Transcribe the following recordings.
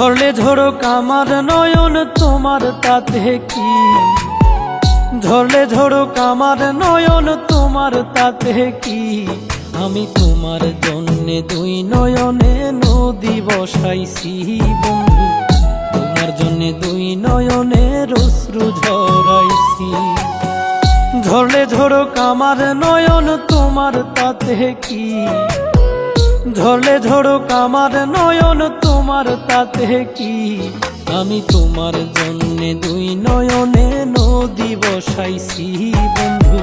ঝরলে ঝরুক আমার নয়ন, তোমার তাতে কি? ঝরলে ঝরুক আমার নয়ন, তোমার তাতে কি? আমি তোমার জন্যে দুই নয়নে নদী বসাইছি বন্ধু। তোমার জন্যে দুই নয়নে রশ্রু ঝরাইছি। ঝরলে ঝরুক আমার নয়ন, তোমার তাতে কি? ঝরলে ধরো আমার নয়ন, তোমার তাতে কি? আমি তোমার জন্যে দুই নয়নে নদী বসাইছি, বন্ধু।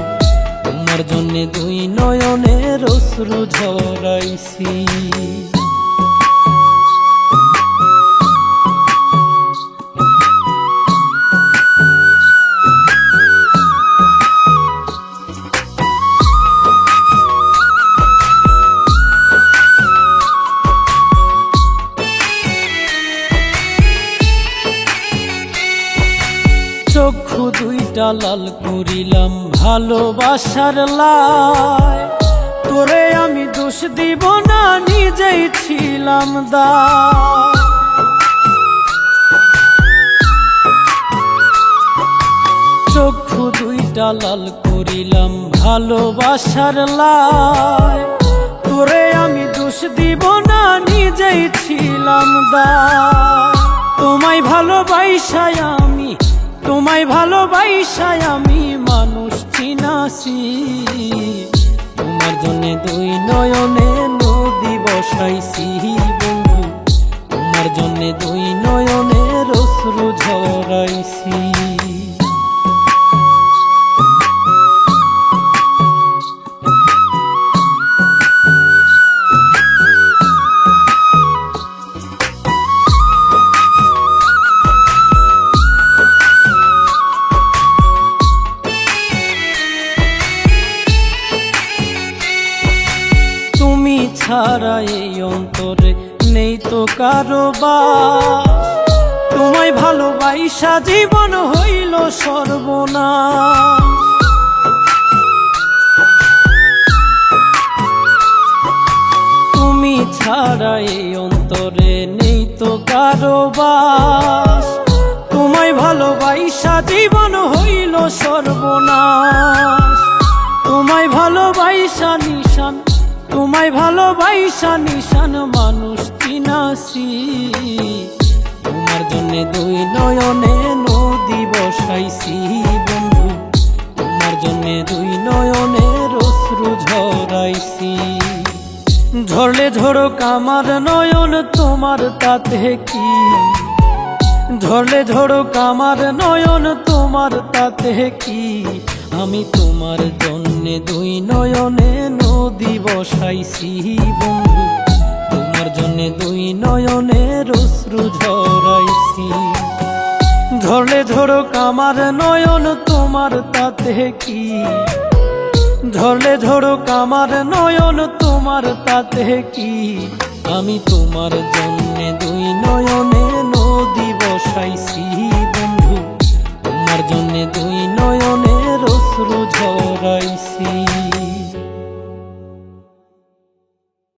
তোমার জন্যে দুই নয়নে রশ্রু ঝরাইছি। দুইটা লাল করিলাম ভালোবাসার লাই। তোরে আমি দোষ দিব না, নিজেই ছিলাম দা চক্ষু দুইটা লাল করিলাম ভালোবাসার লাই। তোরে আমি দোষ দিব না, নিজেই ছিলাম দা তোমায় ভালোবাসায় আমি তোমায় ভালোবাসায় আমি মানুষ চিনাসি তোমার জন্য দুই নয়নে নদী বসাইছি বন্ধু। তোমার জন্য দুই নয়নে রসরু ঝরাইছি। ছাড়া এই অন্তরে নেই তো কারও বাস তোমায় ভালোবাসা জীবন হইল সর্বনা তুমি ছাড়া এই অন্তরে নেই তো কারও তোমায় ভালোবাসা জীবন হইল সর্বনাশ। তোমায় ভালোবাসা নিশান তোমায় ভালোবাসা নিশান মানুষ চিনাসি তোমার জন্য দুই নয়নে নদী বসাইছি বন্ধু। তোমার জন্য দুই নয়নে রশ্রু ঝরাইছি। ঝরলে ঝরুক আমার নয়ন, তোমার তাতে কি? ঝরলে ঝরুক আমার নয়ন, তোমার তাতে কি? আমি তোমার জন্যে দুই নয়নে নদী বসাইছি বন্ধু। তোমার জন্যে দুই নয়নে রশ্রু ঝরাইছি। ঝরলে ঝরুক আমার নয়ন তোমার তাতে কি? ঝরলে ঝরুক আমার নয়ন তোমার তাতে কি? আমি তোমার জন্যে দুই নয়ন